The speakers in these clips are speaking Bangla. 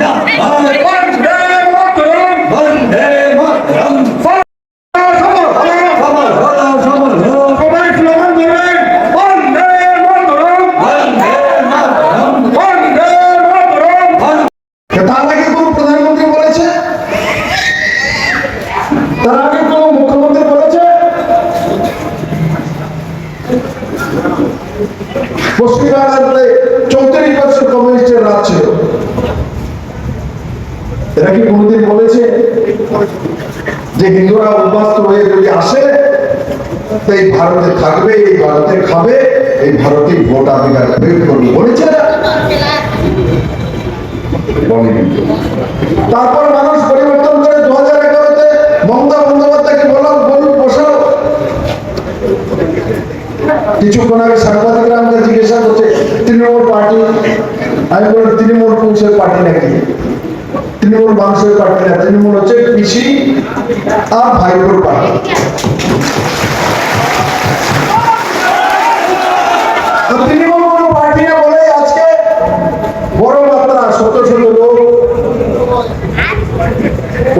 তার পশ্চিমবাংলাতে চৌত্রিশ বছর কমিউনিস্টের রাজ ছিল। এরা কি কোনদিন বলেছে যে হিন্দুরা উদ্বাস্ত হয়ে যদি আসে এই ভারতে থাকবে, এই ভারতে খাবে, এই ভারতে ভোটাধিকার প্রয়োগ করবে বলেছে তারপর মানুষ পরিবর্তন করে দু হাজার এগারোতে মমতা বন্দ্যোপাধ্যায়কে বললাম, বলুন, বসাও। কিছুক্ষণ আগে সাংবাদিকরা আমাকে জিজ্ঞাসা করছে তৃণমূল পার্টি আমি বললাম তৃণমূল পুলিশের পার্টি নাকি? তৃণমূল মানুষের পার্টি না, তৃণমূল হচ্ছে পিসি আর ভাইপোর পার্টি। তৃণমূল কোনো পার্টি না বলে আজকে বড় মাত্রা শত শত লোক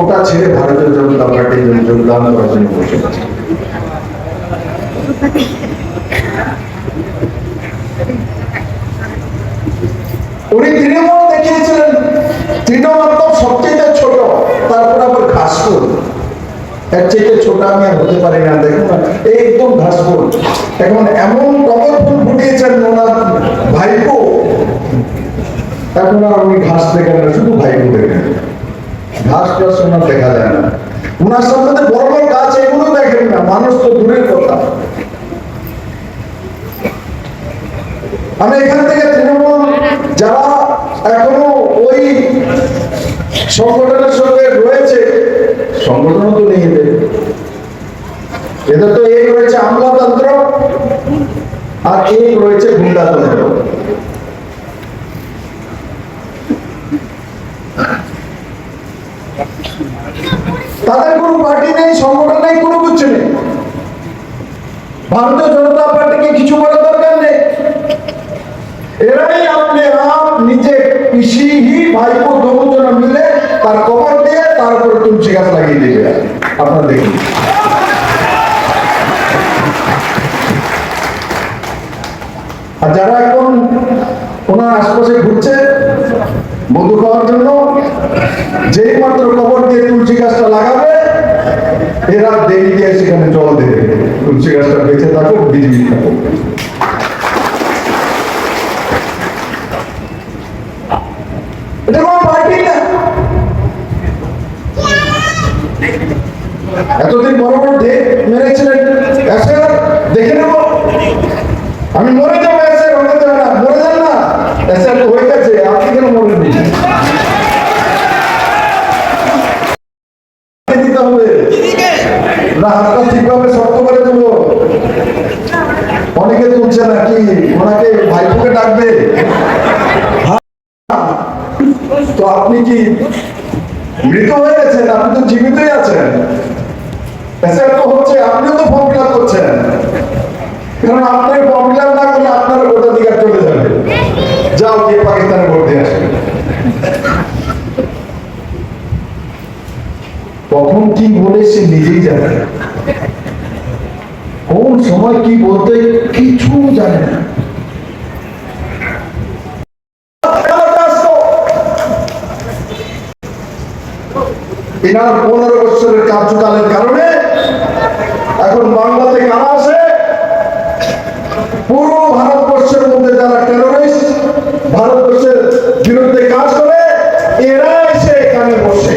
ওটা ছেড়ে জনতা পার্টির জন্য যোগদান উনি তৃণমূল দেখিয়েছিলেন তৃণমূল তো সবচেয়ে ছোট তারপর আবার ঘাসফুল। এর চেয়ে ছোট আমি আর হতে পারি না, দেখুন একদম ঘাসফুল। এখন এমন টগর ফুল ফুটিয়েছেন ওনার ভাইপো। এখন আর উনি ঘাস দেখেন না, শুধু ভাইপো দেখেন। ঘাস টাস ওনার দেখা যায় না। ওনার সামনে বড় বড় গাছ, এগুলো দেখেন না, মানুষ তো দূরের কথা। আমি এখান থেকে যারা এখনও ওই সংগঠনের সঙ্গে রয়েছে, সংগঠনও তো নেই এদের। তো এই রয়েছে আমলাতন্ত্র আর এই রয়েছে গুন্ডাতন্ত্র। তাদের কোনো পার্টি নেই, সংগঠন নেই, কোনো কিছু নেই। ভারতীয় জনতা পার্টিকে কিছু করার দরকার নেই। এরাই আপনি ভাইপো দুজন মিলে তার কবর দিয়ে তার উপরে তুলসী গাছ লাগিয়ে দেবে আপনারা দেখুন। আর যারা এখন ওনার আশপাশে ঘুরছে মধু খাওয়ার জন্য যেই মাত্র কবর দিয়ে তুলসী গাছটা লাগাবে, এরা দেরি দিয়ে সেখানে জল দেবে। তুলসী গাছটা বেঁচে থাকুক বিজলি থাকুক এটা কোনো পার্টি না এতদিন বড় বড় ডেট মেরেছিলেন। দেখে নেব। আমি মরে যাব মরে না। হয়ে আপনি কেন না অনেকে নাকি? ওনাকে ডাকবে। তো আপনি কি মৃত হয়ে গেছেন? আপনি তো জীবিতই আছেন। কখন কি বলে সে নিজেই জানে। কোন সময় কি বলতে কিছু জানে না। পনেরো বছরের কার্যকালের কারণে এখন বাংলাতে কারা আসে পুরো ভারতবর্ষের মধ্যে যারা টেরোরিস্ট ভারতবর্ষের বিরুদ্ধে কাজ করে এরা এসে এখানে বসে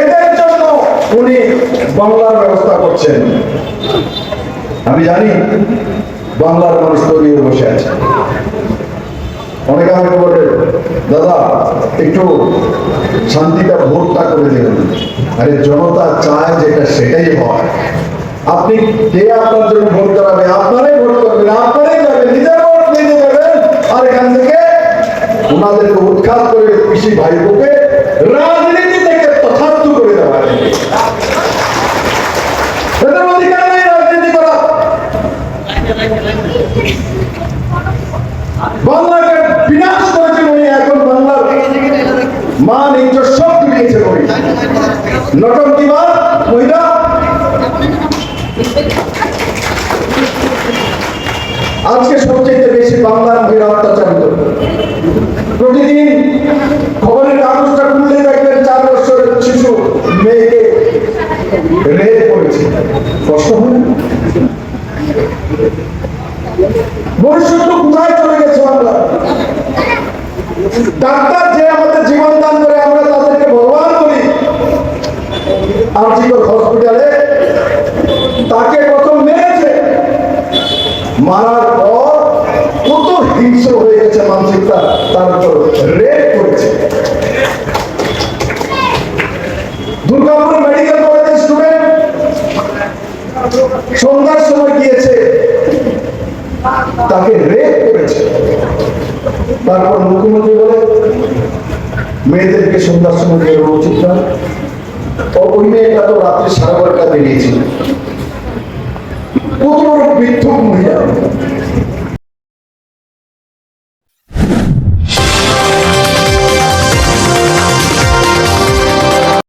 এদের জন্য উনি বাংলার ব্যবস্থা করছেন। আমি জানি বাংলার মানুষ তৈরি বসে আছে। অনেকে আমাকে বলে দাদা, একটু শান্তিটা ভোটটা করে দেবেন আরে, জনতা চায় যেটা সেটাই হয়। আপনি কে আপনার জন্য ভোট করাবে? আপনারাই ভোট করবেন, আপনারাই যাবেন, নিজের ভোট নিজে যাবেন। আর এখান থেকে ওনাদেরকে উৎখাত করে কৃষি ভাইবোকে রাজনীতি থেকে তথার্থ করে দেওয়া এদের মধ্যে বাংলাকে বিনাশ করেছেন উনি এখন বাংলার মান ইজ্জত সব দিয়েছে উনি নটঙ্কিবাদ মহিলা। আজকে সবচেয়ে বেশি বাংলার আর্থিক হসপিটালে তাকে প্রথম মেরেছে। মারার পর কত হিংস্র হয়ে গেছে মানসিকতা, তার উপর রেপ করেছে। দুর্গাপুর মেডিকেল কলেজের স্টুডেন্ট সন্ধ্যার সময় গিয়েছে, তাকে রেপ করেছে। তারপর মুখ্যমন্ত্রী বলে, মেয়েদেরকে সন্ধ্যার সময় বেরোনো উচিত না ওই মেয়েটা তো রাত্রে সাড়ে বারোটা বেরিয়েছিল।